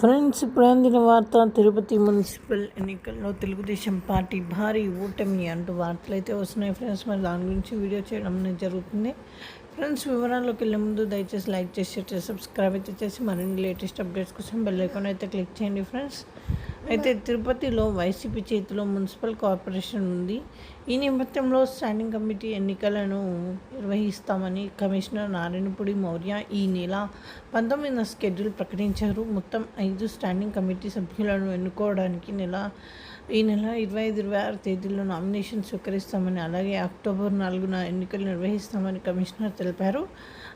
Friends ఇప్పుడు అందిన వార్త తిరుపతి మున్సిపల్ ఎన్నికల్లో తెలుగుదేశం పార్టీ భారీ ఓటమి అంటూ వార్తలు అయితే వస్తున్నాయి. ఫ్రెండ్స్ మరి దాని గురించి వీడియో చేయడం అనేది జరుగుతుంది. ఫ్రెండ్స్ వివరాల్లోకి వెళ్ళే ముందు దయచేసి లైక్ చేసి చేసి సబ్స్క్రైబ్ అయితే చేసి మరిన్ని లేటెస్ట్ అప్డేట్స్ కోసం బెల్ ఐకాన్ అయితే క్లిక్ చేయండి ఫ్రెండ్స్. అయితే తిరుపతిలో వైసీపీ చేతిలో మున్సిపల్ కార్పొరేషన్ ఉంది. ఈ నేపథ్యంలో స్టాండింగ్ కమిటీ ఎన్నికలను నిర్వహిస్తామని కమిషనర్ నారాయణపూడి మౌర్య ఈ నెల పంతొమ్మిదిన స్కెడ్యూల్ ప్రకటించారు. మొత్తం ఐదు స్టాండింగ్ కమిటీ సభ్యులను ఎన్నుకోవడానికి నెల ఈ నెల ఇరవై ఐదు ఇరవై ఆరు తేదీల్లో నామినేషన్ స్వీకరిస్తామని అలాగే అక్టోబర్ నాలుగున ఎన్నికలు నిర్వహిస్తామని కమిషనర్ తెలిపారు.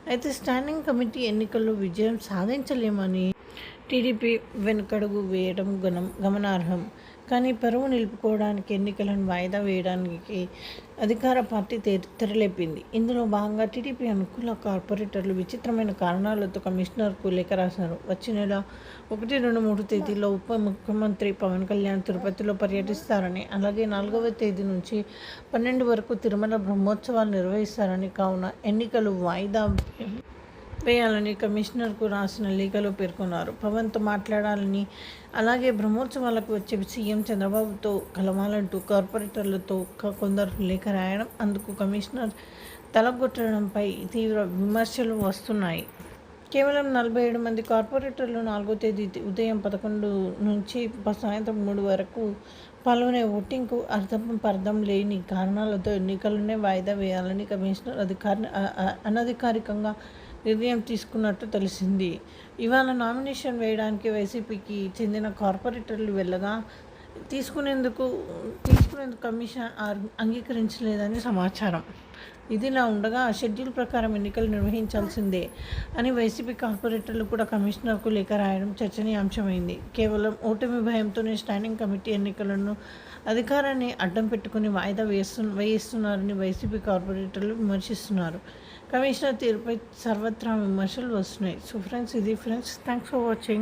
అయితే స్టాండింగ్ కమిటీ ఎన్నికల్లో విజయం సాధించలేమని టీడీపీ వెనుకడుగు వేయడం గుణం గమనార్హం. కానీ పరువు నిలుపుకోవడానికి ఎన్నికలను వాయిదా వేయడానికి అధికార పార్టీ తెరలేపింది. ఇందులో భాగంగా టీడీపీ అనుకూల కార్పొరేటర్లు విచిత్రమైన కారణాలతో కమిషనర్కు లేఖ రాశారు. వచ్చే నెల ఒకటి రెండు మూడు తేదీలో ఉప ముఖ్యమంత్రి పవన్ కళ్యాణ్ తిరుపతిలో పర్యటిస్తారని అలాగే నాలుగవ తేదీ నుంచి పన్నెండు వరకు తిరుమల బ్రహ్మోత్సవాలు నిర్వహిస్తారని కావున ఎన్నికలు వాయిదా వేయాలని కమిషనర్కు రాసిన లేఖలో పేర్కొన్నారు. పవన్తో మాట్లాడాలని అలాగే బ్రహ్మోత్సవాలకు వచ్చే సీఎం చంద్రబాబుతో కలవాలంటూ కార్పొరేటర్లతో కొందరు లేఖ రాయడం అందుకు కమిషనర్ తలగొట్టడంపై తీవ్ర విమర్శలు వస్తున్నాయి. కేవలం నలభై ఏడు మంది కార్పొరేటర్లు నాలుగో తేదీ ఉదయం పదకొండు నుంచి సాయంత్రం మూడు వరకు పాల్గొనే ఓటింగ్కు అర్థం పర్థం లేని కారణాలతో ఎన్నికలనే వాయిదా వేయాలని కమిషనర్ అధికారి అనధికారికంగా నిర్ణయం తీసుకున్నట్టు తెలిసింది. ఇవాళ నామినేషన్ వేయడానికి వైసీపీకి చెందిన కార్పొరేటర్లు వెళ్ళగా తీసుకునేందుకు తీసుకునేందుకు కమిషన్ అంగీకరించలేదని సమాచారం. ఇదిలా ఉండగా షెడ్యూల్ ప్రకారం ఎన్నికలు నిర్వహించాల్సిందే అని వైసీపీ కార్పొరేటర్లు కూడా కమిషనర్కు లేఖ రాయడం చర్చనీయాంశమైంది. కేవలం ఓటమి భయంతోనే స్టాండింగ్ కమిటీ ఎన్నికలను అధికారాన్ని అడ్డం పెట్టుకుని వాయిదా వేస్తు వేయిస్తున్నారని వైసీపీ కార్పొరేటర్లు విమర్శిస్తున్నారు. కమిషనర్ తీరుపై సర్వత్రా విమర్శలు వస్తున్నాయి సో ఫ్రెండ్స్ ఇది ఫ్రెండ్స్ థ్యాంక్స్ ఫర్ వాచింగ్